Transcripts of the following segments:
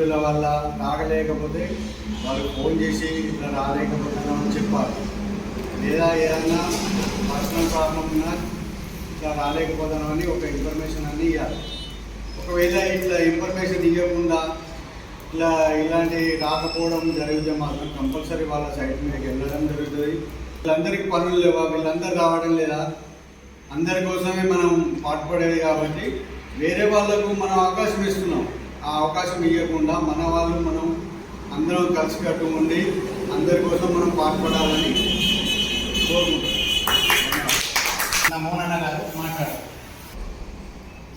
ఇబ్బందుల వల్ల రాగలేకపోతే వాళ్ళు ఫోన్ చేసి ఇట్లా రాలేకపోతున్నామని చెప్పాలి. లేదా ఏదన్నా పర్సనల్ ప్రాబ్లం ఉన్నా ఇట్లా రాలేకపోతున్నామని ఒక ఇన్ఫర్మేషన్ అన్ని ఇవ్వాలి ఒకవేళ ఇట్లా ఇన్ఫర్మేషన్ ఇవ్వకుండా ఇట్లా ఇలాంటి రాకపోవడం జరిగితే మాత్రం కంపల్సరీ వాళ్ళ సైడ్ మీదకి వెళ్ళడం జరుగుతుంది. వీళ్ళందరికీ పనులు లేవా? వీళ్ళందరూ రావడం లేదా? అందరి కోసమే మనం పాటుపడేది కాబట్టి వేరే వాళ్ళకు మనం అవకాశం ఇస్తున్నాం. ఆ అవకాశం ఇవ్వకుండా మన వాళ్ళు మనం అందరం కలిసికట్టు ఉండి అందరి కోసం మనం పాటుపడాలని కోరుకుంటున్నాం నా గారు మాట్లాడారు.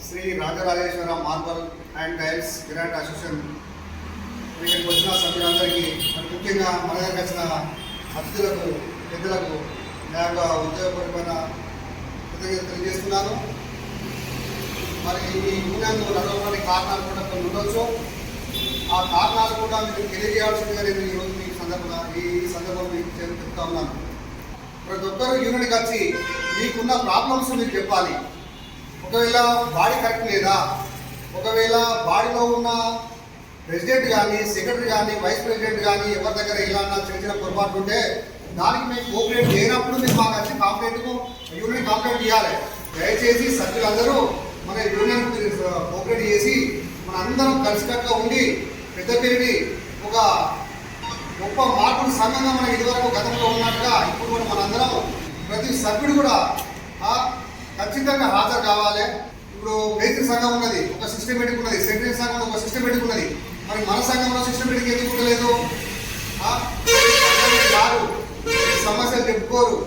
Shri Rajarajeshwara marble and tiles Virat association ఇక్కడికి వచ్చిన సభ్యులందరికీ ముఖ్యంగా మన దగ్గరకు వచ్చిన అతిథులకు పెద్దలకు నా యొక్క ఉద్యోగపరమైన కృతజ్ఞతలు తెలియజేస్తున్నాను. మరి ఈ యూనియన్ నడవడానికి కారణాలు కూడా కొన్ని ఉండొచ్చు. ఆ కారణాలు కూడా మీరు తెలియజేయాల్సిందిగా నేను ఈరోజు మీ సందర్భంగా ఈ సందర్భంలో మీకు చెప్తా ఉన్నాను. ప్రతి ఒక్కరు యూనియన్కి వచ్చి మీకున్న ప్రాబ్లమ్స్ మీరు చెప్పాలి. ఒకవేళ బాడీ కరెక్ట్ లేదా? ఒకవేళ బాడీలో ఉన్న ప్రెసిడెంట్ కానీ సెక్రటరీ కానీ వైస్ ప్రెసిడెంట్ కానీ ఎవరి దగ్గర ఇలా చిన్న చిన్న పొరపాటు ఉంటే దానికి మేము కోఆపరేట్ చేయనప్పుడు మీరు మాకు వచ్చి కాంప్లైంట్ యూనియన్ కాంప్లైంట్ ఇవ్వాలి దయచేసి సభ్యులందరూ మన యూనియన్ కోఆపరేట్ చేసి మన అందరం కలిసికట్టుగా ఉండి పెద్ద పెరిగి ఒక గొప్ప మార్పుల సంఘంగా మనం ఇదివరకు గతంలో ఉన్నట్టుగా ఇప్పుడు కూడా మనందరం ప్రతి సభ్యుడు కూడా ఖచ్చితంగా హాజరు కావాలి. ఇప్పుడు మేస్త్రి సంఘం ఉన్నది ఒక సిస్టమేటిక్ ఉన్నది సెక్రటరీ సంఘం ఒక సిస్టమేటిక్ ఉన్నది. మరి మన సంఘంలో సిస్టమేటిక్ ఎందుకు ఉండలేదు? సమస్యలు చెప్పుకోరు.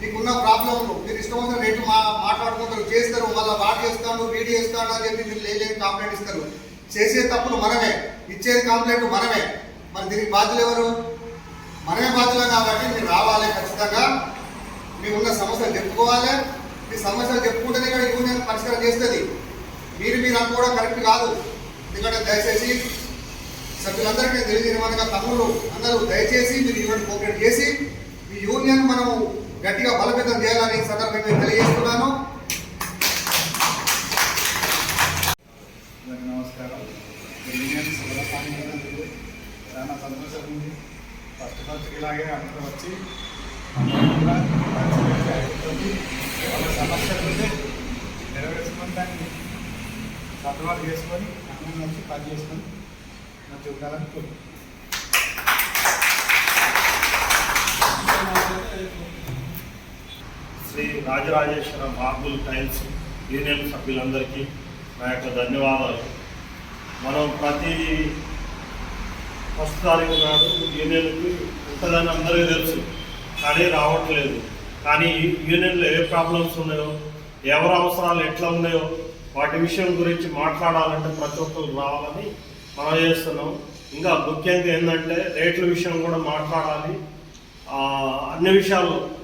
మీకున్న ప్రాబ్లంలు మీరు ఇష్టం వచ్చిన రేటు మా మాట్లాడుకుంటారు చేస్తారు మళ్ళీ వాటి చేస్తాను వీడియో చేస్తాను అని చెప్పి మీరు లేని కాంప్లైంట్ ఇస్తారు. చేసే తప్పులు మనమే ఇచ్చేది కాంప్లైంట్ మనమే. మరి దీనికి బాధ్యులు ఎవరు? మనమే బాధ్యులు కాబట్టి మీరు రావాలి ఖచ్చితంగా. మీకున్న సమస్యలు చెప్పుకోవాలి. మీ సమస్యలు చెప్పుకుంటేనే ఇక్కడ యూనియన్ పరిష్కారం చేస్తుంది. మీరు మీరు అనుకోవడం కరెక్ట్ కాదు. ఎందుకంటే దయచేసి సభ్యులందరికీ తెలియజేయడం తెలియజేయమనగా తమ్ముళ్ళు అందరూ దయచేసి మీరు ఇటువంటి కోఆపరేట్ చేసి ఈ యూనియన్ మనము గట్టిగా బలపేతం చేయాలని సందర్భంగా తెలియజేస్తున్నాను. నమస్కారం. చాలా సంతోషం ఉంది ఫస్ట్ ఫస్ట్ ఇలాగే అందరూ వచ్చి సమస్యలు ఉంటే నెరవేర్చుకొని దాన్ని సర్దుబాటు చేసుకొని అన్నం వచ్చి పని చేసుకొని మంచిగా ఉండాలని కోరుకుంటున్నాను. రాజరాజేశ్వర మార్బుల్ టైల్స్ యూనియన్ సభ్యులందరికీ నా యొక్క ధన్యవాదాలు. మనం ప్రతి ఫస్ట్ తారీఖు నాడు యూనియన్కి ఉంటుందని అందరికీ తెలుసు కానీ రావట్లేదు. కానీ యూనియన్లో ఏ ప్రాబ్లమ్స్ ఉన్నాయో ఎవరి అవసరాలు ఎట్లా ఉన్నాయో వాటి విషయం గురించి మాట్లాడాలంటే ప్రతి ఒక్కరు రావాలని మనం చేస్తున్నాం. ఇంకా ముఖ్యంగా ఏంటంటే రేట్ల విషయం కూడా మాట్లాడాలి. అన్ని విషయాలు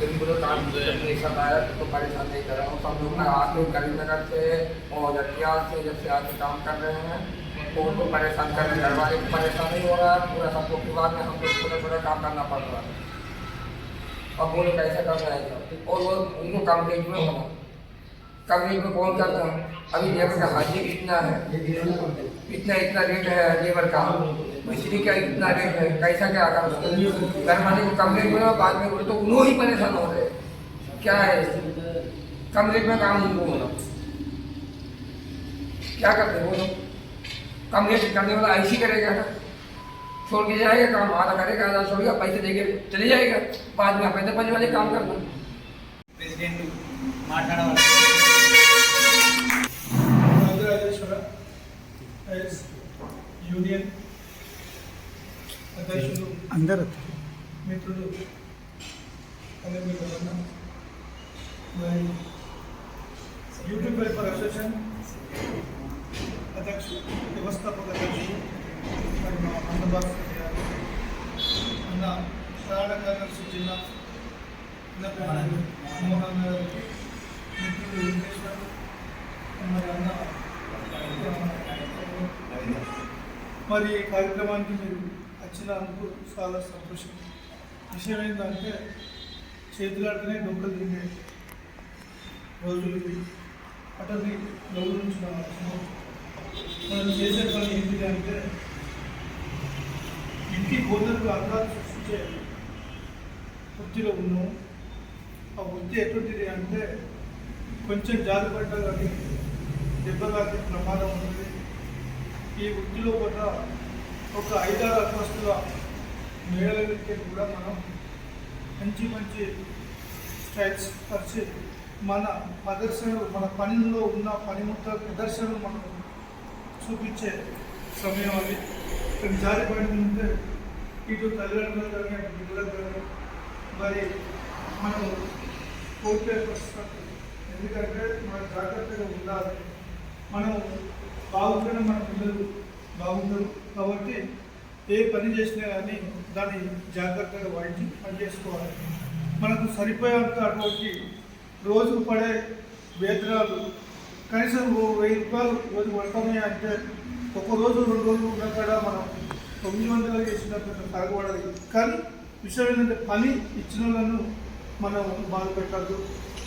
काम तो नहीं कर रहा हूँ। सब लोग ना आके करीमनगर से और जटियाल से जब से काम कर रहे हैं तो उनको परेशान कर घर वाले को परेशान नहीं हो रहा है, पूरा सब लोग के बाद में हम लोग काम करना पड़ रहा है। अब वो लोग कर रहे और वो उनको कवरेज में होना। कौन करता अभी लेबर का हाजिर इतना है। इतना इतना रेट है लेबर का। मिस्त्री का इतना रेट है कैसा क्या कर घर वाले को कम रेट में हो, बाद में बोले तो उन्हों ही परेशान हो रहे हैं। क्या है कम रेट में काम उनको होना क्या करते हैं वो लोग कम रेट करने वाला ऐसी करेगा ना छोड़ के जाएगा काम आधा करेगा आधा छोड़ेगा पैसे देके चले जाएगा बाद में पैसे पैसे वाले काम करना ప్రెసిడెంట్ మాట్లాడవాలి రాజరాజేశ్వర టైల్స్ యూనియన్ అధ్యక్షులు అందరూ. మరి యూట్యూబ్ వెల్ఫేర్ అసోసియేషన్ అధ్యక్షుడు వ్యవస్థాపక అధ్యక్షుడు మరి మా అన్నబాబు గారు అన్న ప్రధాన కార్యదర్శి జిల్లా మోహన్ గారికి మిత్రుడు వెంకటేశ్వర్ మరి అన్న మరి ఈ కార్యక్రమానికి మీరు వచ్చినందుకు చాలా సంతోషం. విషయం ఏంటంటే చేతులాడితేనే డొక్కలు తిండే రోజులు ఇవి. అటవి నుంచి మనం చేసే పని ఏంటిది అంటే ఇంటి కోతలకు అర్థాలు సృష్టించే వృత్తిలో ఉన్నాం. ఆ వృత్తి ఎటువంటిది అంటే కొంచెం జారి పడ్డా కానీ దెబ్బలాగే ప్రమాదం ఉంటుంది ఈ వృత్తిలో కూడా ఒక ఐదారు అంతస్తుల మేళలకి కూడా మనం మంచి మంచి స్టైల్స్ పరిచి మన ప్రదర్శనలు మన పనిలో ఉన్న పనిముట్ల ప్రదర్శనలు మనం చూపించే సమయం అది. ఇక్కడ జారి పడిందంటే ఇటు తల్లిదండ్రులు కానీ అటు కానీ మరి మనం కోల్పోయే పరిస్థితి ఎందుకంటే మనం జాగ్రత్తగా ఉండాలి. మనం బాగుంటేనే మన పిల్లలు బాగుంటారు. కాబట్టి ఏ పని చేసినా కానీ దాన్ని జాగ్రత్తగా వాయించి పని చేసుకోవాలి. మనకు సరిపోయేంత అటువంటి రోజుకు పడే వేతనాలు కనీసం వెయ్యి రూపాయలు రోజు పడతామే అంటే ఒక రోజు రెండు రోజులు ఉన్నా కూడా మనం తొమ్మిది వందలు చేసినప్పుడు తరగబడాలి కానీ విషయం ఏంటంటే పని ఇచ్చిన వాళ్ళను మనం బాధ పెట్టద్దు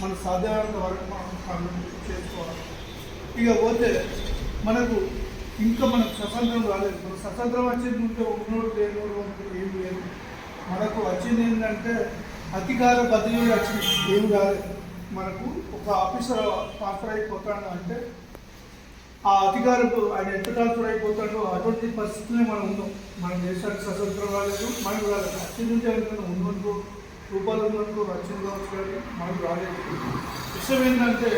మన సాధ్యమైనంత వరకు మనం పనులు చేసుకోవాలి. ఇక పోతే మనకు ఇంకా మనకు స్వతంత్రం రాలేదు. మన స్వతంత్రం వచ్చింది ఉంటే ఉన్నోడు లేనోడు అంటే ఏం లేదు. మనకు వచ్చింది ఏంటంటే అధికార బదిలీ వచ్చింది ఏం కాలేదు. మనకు ఒక ఆఫీసర్ ట్రాన్స్ఫర్ అయిపోతాడు అంటే ఆ అధికారకు ఆయన ఎంత ట్రాన్స్ఫర్ అయిపోతాడో అటువంటి పరిస్థితులే మనం ఉన్నాం. మన దేశానికి స్వతంత్రం రాలేదు. మనకు రాలేదు వచ్చింది ఉంటే ఎవరికైనా ఉన్నందుకు రూపాయలు ఉన్నందుకు వచ్చింది కావచ్చు కానీ మనకు రాలేదు. విషయం ఏంటంటే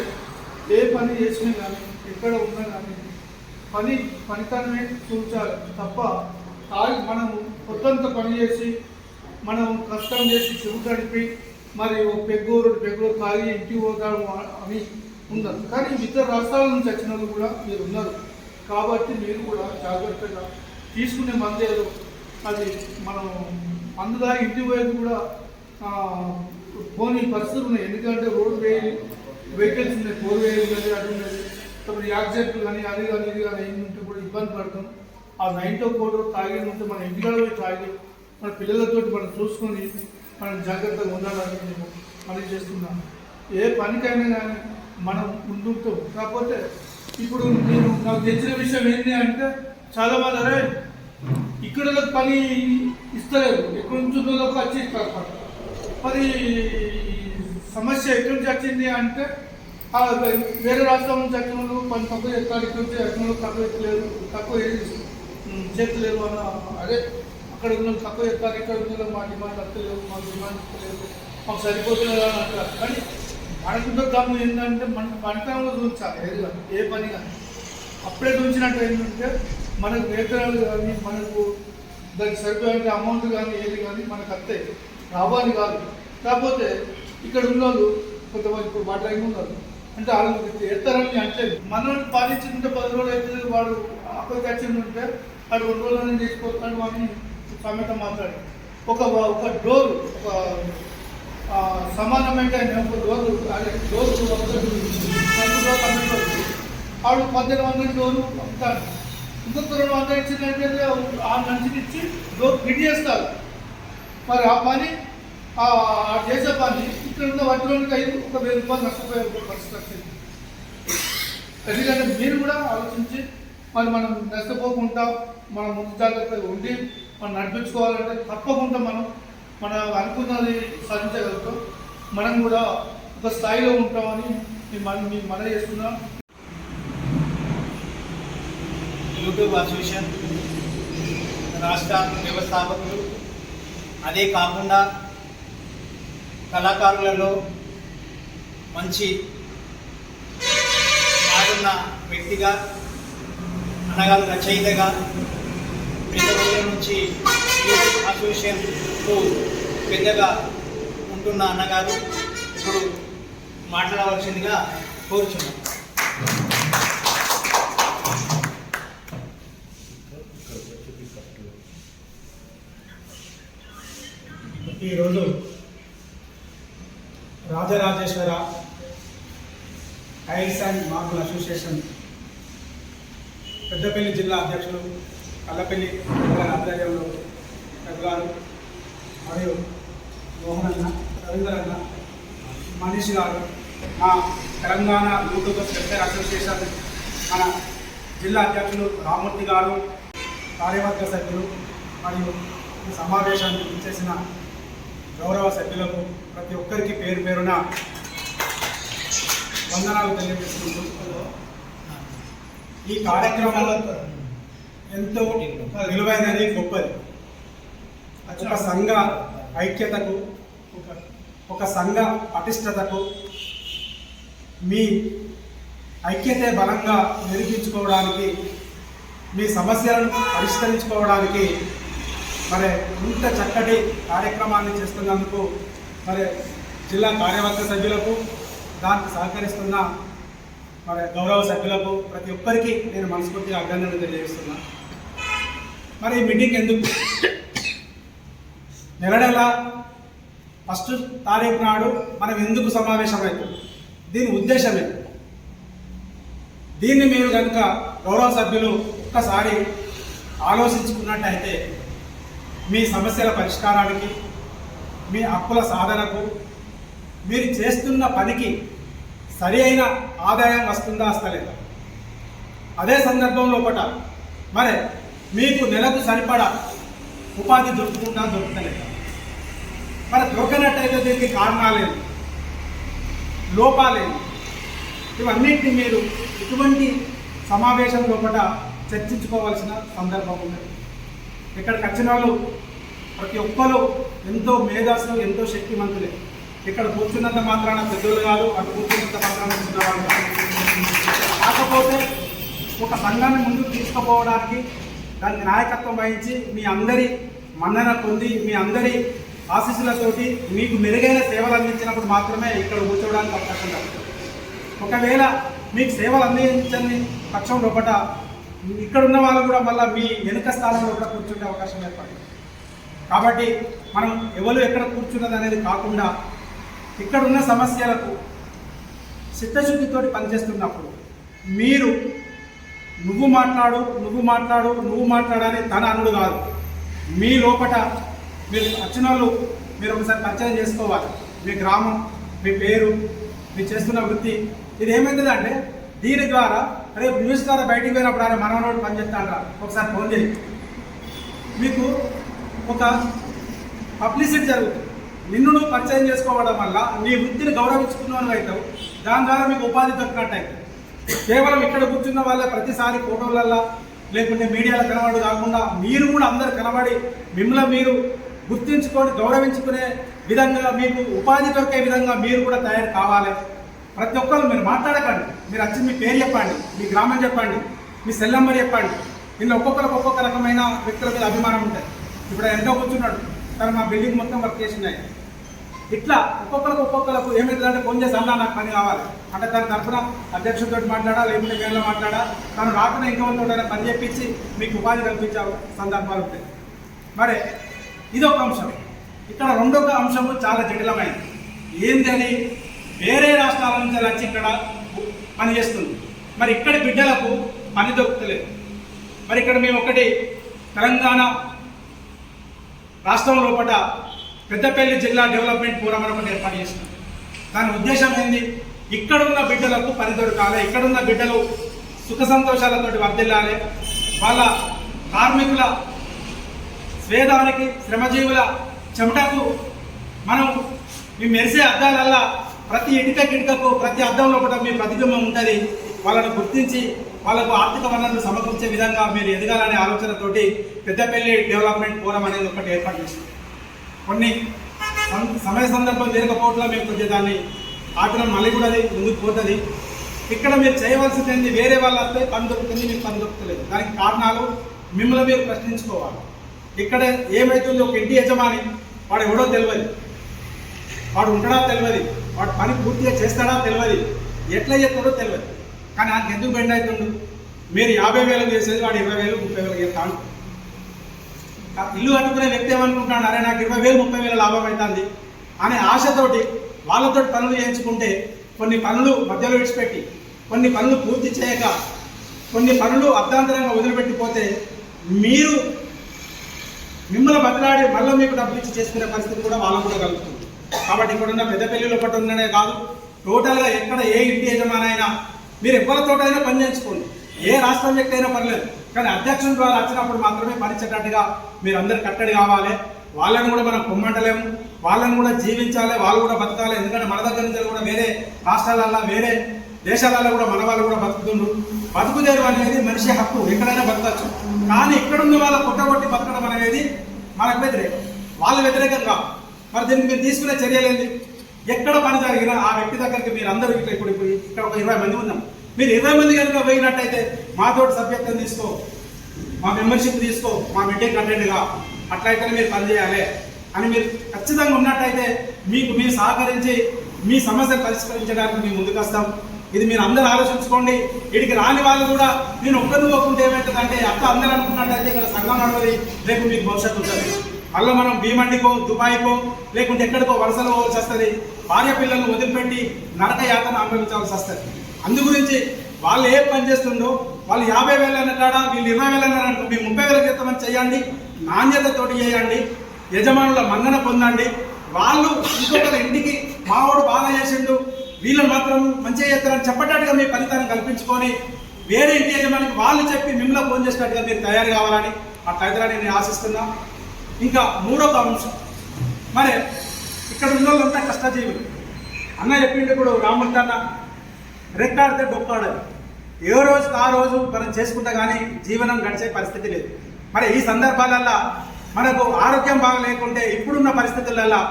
ఏ పని చేసినా కానీ ఎక్కడ ఉన్నా కానీ పని పనితనమే చూచాలి. తప్ప తాగి మనం కొత్తంత పని చేసి మనం కష్టం చేసి చెవు గడిపి మరి ఓ పెగ్గూరు పెగ్గూరు తాగి ఇంటికి పోతాము అని ఉండదు. కానీ ఇతర రాష్ట్రాల నుంచి వచ్చిన వాళ్ళు కూడా మీరు ఉన్నారు. కాబట్టి మీరు కూడా జాగ్రత్తగా తీసుకునే మందేదో అది మనం మందు దాగి ఇంటికి పోయేది కూడా పోనీ పరిస్థితులు ఉన్నాయి. ఎందుకంటే రోడ్డు వేయి వెహికల్స్ ఉన్నాయి ఫోర్ వేలు అటు అది ఉన్నది ఇప్పుడు యాక్సిడెంట్లు కానీ అది కానీ ఇది కానీ అయింది ఉంటే కూడా ఇబ్బంది పడతాం ఆ నైన్తో ఫోటో తాగేది ఉంటే మన ఇంటికాడ పోయి తాగి మన పిల్లలతో మనం చూసుకొని మనం జాగ్రత్తగా ఉండాలని మేము పని చేస్తున్నాం ఏ పనికైనా కానీ మనం ముందుంటాం కాకపోతే ఇప్పుడు నేను నాకు తెలిసిన విషయం ఏంటి అంటే చాలా మంది అరే ఇక్కడ పని ఇస్తలేదు ఎక్కడి నుంచి ఉన్నోళ్ళకి వచ్చి ఇస్తారు పని. మరి సమస్య ఎక్కడి నుంచి వచ్చింది అంటే వేరే రాష్ట్రం నుంచి వచ్చిన వాళ్ళు పని తక్కువ ఎక్కడికి ఇక్కడ నుంచి తక్కువ ఎక్కలేదు తక్కువ చేతులేదు అన్న అదే అక్కడ ఉన్న తక్కువ చేస్తారు ఇక్కడ ఉన్న మా డిమాండ్ అక్కలేదు మా డిమాండ్ ఇస్తలేదు మాకు సరిపోతలేదు అని అంటారు. కానీ మనకుంటే దమ్ము ఏంటంటే మన పంటలో చూపించాలి ఏది ఏ పని కానీ అప్పుడే చూసినట్టు ఏంటంటే మనకు వేతనాలు కానీ మనకు దానికి సరిపోయే అమౌంట్ కానీ ఏది కానీ మనకు అత్తే రావాలి కాదు. కాకపోతే ఇక్కడ ఉన్న వాళ్ళు కొంతమంది ఇప్పుడు వాటర్ అయిన ఉన్నారు. అంటే వాళ్ళు ఎత్తారని అంటే మనం పాలించుకుంటే పది రోజులు అయితే వాడు అక్కడికి వచ్చింది ఉంటే వాడు రెండు రోజులు తీసుకొస్తాడు అని సమేత మాట్లాడి ఒక ఒక డోర్ ఒక సమానమైన ఒక డోర్ అదే డోర్ ఆడు పద్దెనిమిది వందల డోరు అమ్ముతాడు. ఇంకొక రెండు వందలు ఇచ్చినట్లయితే ఆ మనిషికి ఇచ్చి డోర్ ఫిట్ చేస్తారు మరి ఆ పని చేసే పని ఇక్కడ ఉన్న వడ్రోనికి ఐదు ఒక వెయ్యి రూపాయలు నష్టపోయే పరిస్థితి వచ్చింది. ఎందుకంటే మీరు కూడా ఆలోచించి మరి మనం నష్టపోకుండా మనం ముందు జాగ్రత్తగా ఉండి మనం నడిపించుకోవాలంటే తప్పకుండా మనం మన అనుకున్నది సాధించగలుగుతాం. మనం కూడా ఒక స్థాయిలో ఉంటామని మీ మన మీ మన చేస్తున్నాం. యూట్యూబ్ అసోసియేషన్ రాష్ట్ర వ్యవస్థాపకులు అదే కాకుండా కళాకారులలో మంచి మారున్న వ్యక్తిగా అన్నగారు రచయితగా పెద్దపల్లి నుంచి యూత్ అసోసియేషన్కు పెద్దగా ఉంటున్న అన్నగారు ఇప్పుడు మాట్లాడవలసిందిగా కోరుచున్నాను. ఈరోజు Rajarajeshwara tiles and marble association Peddapalli జిల్లా అధ్యక్షులు కల్లపల్లి గారి ఆధ్వర్యంలో గారు మరియు మోహన్ అన్న రవీందర్ అన్న మనీష్ గారు మా తెలంగాణ యూట్యూబ్ వెల్ఫేర్ అసోసియేషన్ మన సభ్యులు రామూర్తి గారు కార్యవర్గ సభ్యులు మరియు ఈ సమావేశాన్ని ఇచ్చేసిన గౌరవ సభ్యులకు ప్రతి ఒక్కరికి పేరు పేరున వందనాలు తెలియజేసుకుంటూ ఈ కార్యక్రమంలో ఎంతో విలువైనది గొప్పది. ఒక సంఘ ఐక్యతకు ఒక- ఒక సంఘ పటిష్టతకు మీ ఐక్యతే బలంగా నిరూపించుకోవడానికి మీ సమస్యలను పరిష్కరించుకోవడానికి మరి ఇంత చక్కటి కార్యక్రమాన్ని చేస్తున్నందుకు మరి జిల్లా కార్యవర్గ సభ్యులకు దానికి సహకరిస్తున్న మరి గౌరవ సభ్యులకు ప్రతి ఒక్కరికి నేను మనస్ఫూర్తిగా అభినందనలు తెలియజేస్తున్నా. మరి ఈ మీటింగ్ ఎందుకు? నెల నెల ఫస్ట్ తారీఖు నాడు మనం ఎందుకు సమావేశమవుతాం దీని ఉద్దేశమే దీన్ని మీరు కనుక గౌరవ సభ్యులు ఒక్కసారి ఆలోచించుకున్నట్టయితే మీ సమస్యల పరిష్కారానికి మీ అప్పుల సాధనకు మీరు చేస్తున్న పనికి సరి అయిన ఆదాయం వస్తుందా వస్తలేదా? అదే సందర్భంలో ఒకట మరి మీకు నెలకు సరిపడా ఉపాధి దొరుకుతుందా దొరుకుతలేదా మరి దొరకనట్టయితే దీనికి కారణాలేదు లోపాలేదు ఇవన్నింటినీ మీరు ఇటువంటి సమావేశం లోపల చర్చించుకోవాల్సిన సందర్భం ఉంది. ఇక్కడికి వచ్చిన వాళ్ళు ప్రతి ఒక్కరు ఎంతో మేధాసులు ఎంతో శక్తిమంతులే. ఇక్కడ కూర్చున్నంత మాత్రాన పెద్దలు కాదు అటు కూర్చున్నంత మాత్రాన చిన్నవాళ్ళు కాకపోతే ఒక సంఘాన్ని ముందుకు తీసుకుపోవడానికి దానికి నాయకత్వం వహించి మీ అందరి మన్నన పొంది మీ అందరి ఆశీస్సులతోటి మీకు మెరుగైన సేవలు అందించినప్పుడు మాత్రమే ఇక్కడ కూర్చోవడానికి అవకాశం కలుగుతుంది ఒకవేళ మీకు సేవలు అందించని పక్షం లోపల ఇక్కడ ఉన్న వాళ్ళు కూడా మళ్ళీ మీ వెనుక స్థానంలో కూడా కూర్చుండే అవకాశం ఏర్పడింది. కాబట్టి మనం ఎవరు ఎక్కడ కూర్చున్నది అనేది కాకుండా ఇక్కడ ఉన్న సమస్యలకు చిత్తశుద్ధితో పనిచేస్తున్నప్పుడు మీరు నువ్వు మాట్లాడు నువ్వు మాట్లాడు నువ్వు మాట్లాడాలి తన అనుడు కాదు. మీ లోపట మీరు వచ్చిన వాళ్ళు మీరు ఒకసారి పరిచయం చేసుకోవాలి. మీ గ్రామం మీ పేరు మీరు చేస్తున్న వృత్తి. ఇది ఏమైంది అంటే దీని ద్వారా రేపు న్యూస్ ద్వారా బయటికి పోయినప్పుడు ఆయన మనవనోడు పని చెప్తాడరా ఒకసారి ఫోన్ చేయి. మీకు ఒక పబ్లిసిటీ జరుగుతుంది. నిన్ను నువ్వు పరిచయం చేసుకోవడం వల్ల నీ వృత్తిని గౌరవించుకున్నాను అవుతావు. దాని ద్వారా మీకు ఉపాధి దొరికినట్టు అవుతుంది కేవలం ఇక్కడ కూర్చున్న వాళ్ళే ప్రతిసారి ఫోటోలల్లో లేకుంటే మీడియాలో కనబడి కాకుండా మీరు కూడా అందరు కనబడి మిమ్మల్ని మీరు గుర్తించుకొని గౌరవించుకునే విధంగా మీకు ఉపాధి దొరికే విధంగా మీరు కూడా తయారు కావాలి. ప్రతి ఒక్కరు మీరు మాట్లాడకండి. మీరు వచ్చి మీ పేరు చెప్పండి మీ గ్రామం చెప్పండి మీ సెల్ నెంబర్ చెప్పండి. నిన్న ఒక్కొక్కరికి ఒక్కొక్క రకమైన వ్యక్తుల మీద అభిమానం ఉంటుంది. ఇప్పుడు ఎంతో కూర్చున్నాడు. కానీ మా బిల్డింగ్ మొత్తం వర్క్ చేసినాయి ఇట్లా ఒక్కొక్కరికి ఒక్కొక్కరికి ఏమైందంటే ఫోన్ చేసి అన్నా నాకు పని కావాలి. అంటే తన తరఫున అధ్యక్షుడితో మాట్లాడా లేకుంటే వేరే మాట్లాడా తను రాకుండా ఇంకొకరితో పని చెప్పించి మీకు ఉపాధి కల్పించే సందర్భాలు ఉంటాయి. మరి ఇది ఒక అంశం. ఇక్కడ రెండొక అంశము చాలా జటిలమైనది. ఏంటని వేరే రాష్ట్రాల నుంచి వచ్చి ఇక్కడ పని చేస్తుంది మరి ఇక్కడి బిడ్డలకు పని దొరుకుతలేదు. మరి ఇక్కడ మేము ఒకటి తెలంగాణ రాష్ట్రం లోపల పెద్దపల్లి జిల్లా డెవలప్మెంట్ ఫోరం అని ఒకటి ఏర్పాటు చేస్తున్నాం దాని ఉద్దేశం ఏంది? ఇక్కడున్న బిడ్డలకు పని దొరకాలి ఇక్కడున్న బిడ్డలు సుఖ సంతోషాలతోటి వర్దిల్లాలి వాళ్ళ కార్మికుల స్వేదానికి శ్రమజీవుల చెమటకు మనం మీ మెరిసే అద్దాలల్లా ప్రతి ఇటుక కిటుకకు ప్రతి అద్దంలో కూడా మీ ప్రతిబింబం ఉంటుంది. వాళ్ళను గుర్తించి వాళ్ళకు ఆర్థిక వనరులు సమకూర్చే విధంగా మీరు ఎదగాలనే ఆలోచనతోటి పెద్దపల్లి డెవలప్మెంట్ ఫోరం అనేది ఒకటి ఏర్పాటు చేసింది కొన్ని సమయ సందర్భం లేకపోవట్లో మేము కొంచెం దాన్ని ఆపిన. మళ్ళీ కూడా అది ముందుకు పోతుంది. ఇక్కడ మీరు చేయవలసింది ఏంది వేరే వాళ్ళు వస్తే పని దొరుకుతుంది మీకు పని దొరుకుతలేదు. దానికి కారణాలు మిమ్మల్ని మీరు ప్రశ్నించుకోవాలి. ఇక్కడ ఏమైతుంది ఒక ఇంటి యజమాని వాడు ఎవడో తెలియదు. వాడు ఉంటాడా తెలియదు. వాడు పని పూర్తిగా చేస్తాడా తెలియదు ఎట్లా చేస్తాడో తెలియదు కానీ ఆయనకి ఎందుకు బెండ్ అవుతుండు? మీరు యాభై వేలు చేసేది వాడు ఇరవై వేలు ముప్పై వేలు చేస్తాడు. ఇల్లు కట్టుకునే వ్యక్తి ఏమనుకుంటాడు? అరే నాకు ఇరవై వేలు ముప్పై వేల లాభం అవుతుంది అనే ఆశతోటి వాళ్ళతో పనులు చేయించుకుంటే కొన్ని పనులు మధ్యలో విడిచిపెట్టి కొన్ని పనులు పూర్తి చేయక కొన్ని పనులు అర్ధాంతరంగా వదిలిపెట్టిపోతే మీరు మిమ్మల్ని బతిలాడి మళ్ళీ మీకు డబ్బులు ఇచ్చి చేసుకునే పరిస్థితి కూడా వాళ్ళకు కూడా కలుగుతుంది. కాబట్టి ఇక్కడ ఉన్న పెద్ద పెళ్ళిలో పట్టు ఉండనే కాదు. టోటల్గా ఎక్కడ ఏ ఇంటి యజమానైనా మీరు ఎవరితోటైనా పని చేయించుకోండి. ఏ రాష్ట్రం వ్యక్తి అయినా పర్లేదు. కానీ అధ్యక్షుల ద్వారా వచ్చినప్పుడు మాత్రమే పనిచేటట్టుగా మీరు అందరు కట్టడి కావాలి. వాళ్ళని కూడా మనం పొమ్మంటలేము. వాళ్ళని కూడా జీవించాలి. వాళ్ళు కూడా బతకాలి. ఎందుకంటే మన దగ్గర నుంచి కూడా వేరే రాష్ట్రాలల్లో వేరే దేశాలలో కూడా మన వాళ్ళు కూడా బతుకుతుండ్రు. బతుకుదేరు అనేది మనిషి హక్కు. ఎక్కడైనా బతకచ్చు. కానీ ఇక్కడ ఉన్న వాళ్ళ పుట్టగొట్టి బతకడం అనేది మనకు వ్యతిరేకం. వాళ్ళ వ్యతిరేకం కాదు. మరి దీనికి మీరు తీసుకునే చర్యలు ఏంటి ఎక్కడ పని జరిగినా ఆ వ్యక్తి దగ్గరికి మీరు అందరూ ఇట్లా ఇప్పుడు ఇప్పుడు ఇక్కడ ఒక ఇరవై మంది ఉన్నాం. మీరు ఇరవై మంది కనుక పోయినట్టయితే మాతోటి సభ్యత్వం తీసుకో మా మెంబర్షిప్ తీసుకో మా మీటింగ్ అటెండ్గా అట్లయితే మీరు పనిచేయాలి అని మీరు ఖచ్చితంగా ఉన్నట్టయితే మీకు మీరు సహకరించి మీ సమస్యను పరిష్కరించడానికి మేము ముందుకు వస్తాం ఇది మీరు అందరూ ఆలోచించుకోండి. వీడికి రాని వాళ్ళు కూడా నేను ఒక్కరిని పోకుంటే ఏమవుతుందంటే అక్క అందరూ అనుకున్నట్టయితే ఇక్కడ సంఘం నడవది రేపు మీకు భవిష్యత్తు ఉంటుంది. మళ్ళీ మనం భీమండికో దుబాయ్కో లేకుంటే ఎక్కడికో వలసలో పోవాల్సి వస్తుంది భార్య పిల్లల్ని వదిలిపెట్టి నరక యాతన అనుభవించాల్సి వస్తుంది. అందు గురించి వాళ్ళు ఏ పని చేస్తుండో వాళ్ళు యాభై వేలు అన్నట్టాడా వీళ్ళు ఇరవై వేలు అన్నారంటే మీ ముప్పై వేల క్రితం చేయండి నాణ్యతతోటి చేయండి యజమానుల మన్నన పొందండి. వాళ్ళు ఇంకొకరి ఇంటికి మావాడు బాగా చేసిండు వీళ్ళని మాత్రం మంచిగా చేస్తారని చెప్పేటట్టుగా మీ ఫలితాన్ని కల్పించుకొని వేరే ఇంటి యజమానికి వాళ్ళు చెప్పి మిమ్మల్ని ఫోన్ చేసినట్టుగా మీరు తయారు కావాలని అట్లయితే నేను ఆశిస్తున్నా. ఇంకా మూడవ అంశం మరి ఇక్కడ ఉన్న వాళ్ళంతా కష్టజీవులు. అన్న చెప్పిండు ఇప్పుడు రెక్కాడితే డొక్కాడదు ఏ రోజు ఆ రోజు మనం చేసుకుంటా కానీ జీవనం గడిచే పరిస్థితి లేదు. మరి ఈ సందర్భాలల్లో మనకు ఆరోగ్యం బాగలేకుంటే ఇప్పుడున్న పరిస్థితులల్లో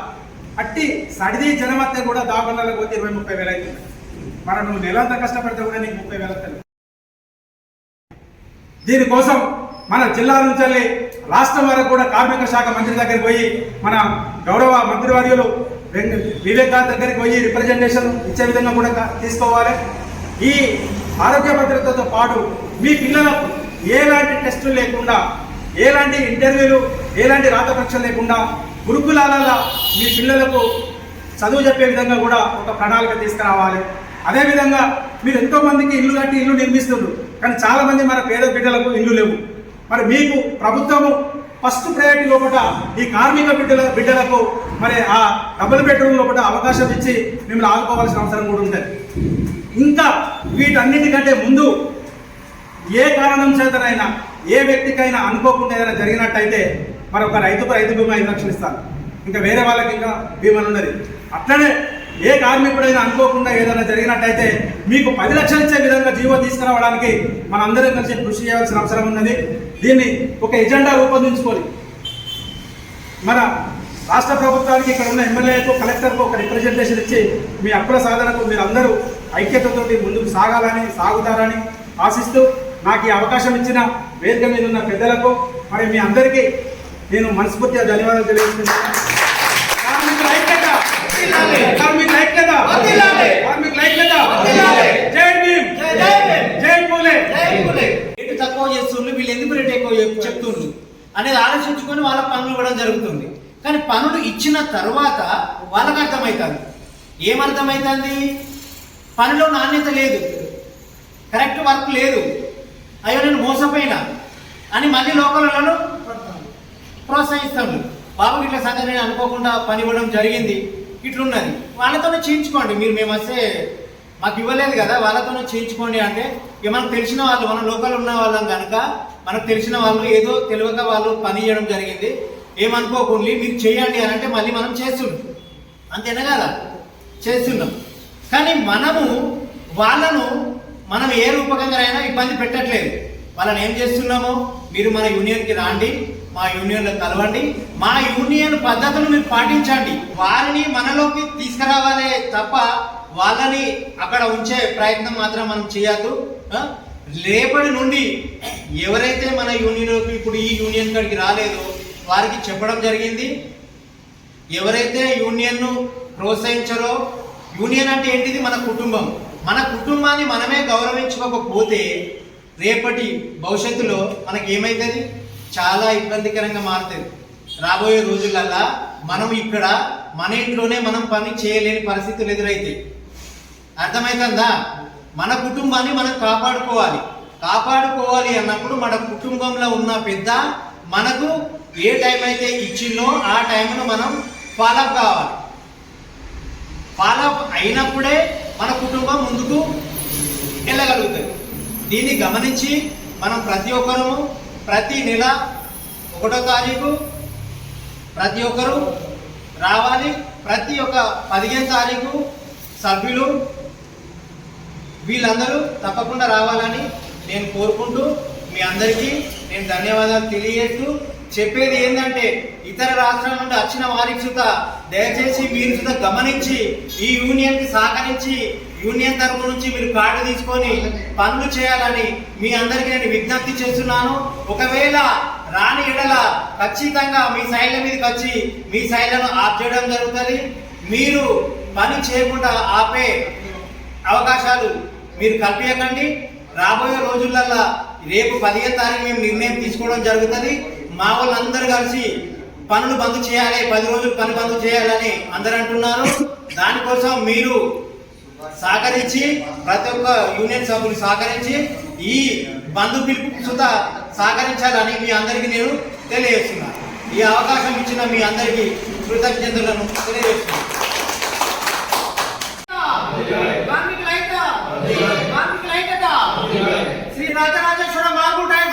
అట్టి సడిది జనమత్య కూడా దాగుండాలకు పోతే ఇరవై ముప్పై వేలు అవుతుంది మనం నువ్వు నెలంతా కష్టపడితే కూడా నీకు ముప్పై వేలు అవుతుంది దీనికోసం మన జిల్లా నుంచి రాష్ట్రం వరకు కూడా కార్మిక శాఖ మంత్రి దగ్గరికి పోయి మన గౌరవ మంత్రివర్యులు వివేకాంత్ దగ్గరికి పోయి రిప్రజెంటేషన్ ఇచ్చే విధంగా కూడా తీసుకోవాలి. ఈ ఆరోగ్య భద్రతతో పాటు మీ పిల్లలకు ఎలాంటి టెస్టులు లేకుండా ఎలాంటి ఇంటర్వ్యూలు ఎలాంటి రాత పరీక్షలు లేకుండా గురుకులాల మీ పిల్లలకు చదువు చెప్పే విధంగా కూడా ఒక ప్రణాళిక తీసుకురావాలి. అదేవిధంగా మీరు ఎంతోమందికి ఇల్లు కట్టి ఇల్లు నిర్మిస్తున్నారు కానీ చాలామంది మన పేద బిడ్డలకు ఇల్లు లేవు. మరి మీకు ప్రభుత్వము ఫస్ట్ ప్రయారిటీ లోపల ఈ కార్మిక బిడ్డల బిడ్డలకు మరి ఆ డబుల్ బెడ్రూమ్ లోపల అవకాశం ఇచ్చి మిమ్మల్ని ఆదుకోవాల్సిన అవసరం కూడా ఉంటుంది. ఇంకా వీటన్నిటికంటే ముందు ఏ కారణం చేతనైనా ఏ వ్యక్తికైనా అనుకోకుండా ఏదైనా జరిగినట్టయితే మరి ఒక రైతుకు రైతు బీమా ఐదు లక్షలు ఇస్తారు. ఇంకా వేరే వాళ్ళకి ఇంకా బీమాలు ఉన్నది అట్లనే ఏ కార్మికుడైనా అనుకోకుండా ఏదైనా జరిగినట్టయితే మీకు పది లక్షలు ఇచ్చే విధంగా జీవో తీసుకురావడానికి మనందరం కలిసి కృషి చేయాల్సిన అవసరం ఉన్నది. దీన్ని ఒక ఎజెండా రూపొందించుకొని మన రాష్ట్ర ప్రభుత్వానికి ఇక్కడ ఉన్న ఎమ్మెల్యేకు కలెక్టర్కు ఒక రిప్రజెంటేషన్ ఇచ్చి మీ హక్కుల సాధనకు మీరు అందరూ ఐక్యతతోటి ముందుకు సాగాలని సాగుతారని ఆశిస్తూ నాకు ఈ అవకాశం ఇచ్చిన వేదిక మీద ఉన్న పెద్దలకు మరి మీ అందరికీ నేను మనస్ఫూర్తిగా ధన్యవాదాలు తెలియజేస్తున్నాను. కార్మికుల ఐక్యత కార్మికుల ఐక్యత కార్మికుల ఐక్యత జై భీమ్ జై పూలే. రేటు తక్కువ చేస్తుండ్రు వీళ్ళు ఎందుకు రేట్ ఎక్కువ చెప్- చెప్తుండ్రు అనేది ఆలోచించుకొని వాళ్ళ పనులు ఇవ్వడం జరుగుతుంది. కానీ పనులు ఇచ్చిన తర్వాత వాళ్ళకి అర్థమవుతుంది ఏమర్థమవుతుంది పనిలో నాణ్యత లేదు. కరెక్ట్ వర్క్ లేదు. అయ్యో నేను మోసపోయినా అని మళ్ళీ లోకలను ప్రోత్సహిస్తాము బాబు ఇట్లా సంగతి నేను అనుకోకుండా పని ఇవ్వడం జరిగింది. ఇట్లున్నది. వాళ్ళతోనే చేయించుకోండి. మీరు మేము వస్తే మాకు ఇవ్వలేదు కదా వాళ్ళతోనే చేయించుకోండి అంటే ఇక మనకు తెలిసిన వాళ్ళు మన లోకల్ ఉన్న వాళ్ళం కనుక మనకు తెలిసిన వాళ్ళు ఏదో తెలియక వాళ్ళు పని చేయడం జరిగింది. ఏమనుకోకుండా మీరు చేయండి అని అంటే మళ్ళీ మనం చేస్తున్నాం. అంతేనా కదా? చేస్తున్నాం. కానీ మనము వాళ్ళను మనం ఏ రూపకంగా అయినా ఇబ్బంది పెట్టట్లేదు. వాళ్ళని ఏం చేస్తున్నామో మీరు మన యూనియన్కి రాండి. మా యూనియన్లో కలవండి. మా యూనియన్ పద్ధతులు మీరు పాటించండి. వారిని మనలోకి తీసుకురావాలే తప్ప వాళ్ళని అక్కడ ఉంచే ప్రయత్నం మాత్రం మనం చేయొద్దు. రేపటి నుండి ఎవరైతే మన యూనియన్లోకి ఇప్పుడు ఈ యూనియన్ కాడికి రాలేదో వారికి చెప్పడం జరిగింది. ఎవరైతే యూనియన్ను ప్రోత్సహించరో యూనియన్ అంటే ఏంటిది? మన కుటుంబం. మన కుటుంబాన్ని మనమే గౌరవించుకోకపోతే రేపటి భవిష్యత్తులో మనకి ఏమవుతుంది చాలా ఇబ్బందికరంగా మారుతుంది రాబోయే రోజులల్లా మనం ఇక్కడ మన ఇంట్లోనే మనం పని చేయలేని పరిస్థితులు ఎదురైతాయి అర్థమవుతుందా మన కుటుంబాన్ని మనం కాపాడుకోవాలి. కాపాడుకోవాలి అన్నప్పుడు మన కుటుంబంలో ఉన్న పెద్ద మనకు ఏ టైం అయితే ఇచ్చిందో ఆ టైంను మనం ఫాలో కావాలి. ఫాలోఅప్ అయినప్పుడే మన కుటుంబం ముందుకు వెళ్ళగలుగుతుంది. దీన్ని గమనించి మనం ప్రతి ఒక్కరము ప్రతి నెల ఒకటో తారీఖు ప్రతి ఒక్కరు రావాలి. ప్రతి ఒక్క పదిహేను తారీఖు సభ్యులు వీళ్ళందరూ తప్పకుండా రావాలని నేను కోరుకుంటూ మీ అందరికీ నేను ధన్యవాదాలు తెలియజేస్తూ చెప్పేది ఏంటంటే ఇతర రాష్ట్రాల నుండి వచ్చిన వారికి సుత దయచేసి మీరు సుత గమనించి ఈ యూనియన్కి సహకరించి యూనియన్ తరపు నుంచి మీరు కార్డు తీసుకొని పనులు చేయాలని మీ అందరికీ నేను విజ్ఞప్తి చేస్తున్నాను. ఒకవేళ రాని ఎడల ఖచ్చితంగా మీ శైల మీదకి వచ్చి మీ శైలను ఆపేయడం జరుగుతుంది. మీరు పని చేయకుండా ఆపే అవకాశాలు మీరు కల్పించకండి. రాబోయే రోజులల్లో రేపు పదిహేను తారీఖు మేము నిర్ణయం తీసుకోవడం జరుగుతుంది. మా వాళ్ళందరూ కలిసి పనులు బంద్ చేయాలి పది రోజులు పని బంద్ చేయాలని అందరు అంటున్నారు దానికోసం మీరు సహకరించి ప్రతి ఒక్క యూనియన్ సభ్యులు సహకరించి ఈ బంధు పిలుపు సుత సహకరించాలని మీ అందరికీ నేను తెలియజేస్తున్నాను ఈ అవకాశం ఇచ్చిన మీ అందరికీ కృతజ్ఞతలను తెలియజేస్తున్నాను శ్రీ రాజరాజేశ్వర మార్పు టైం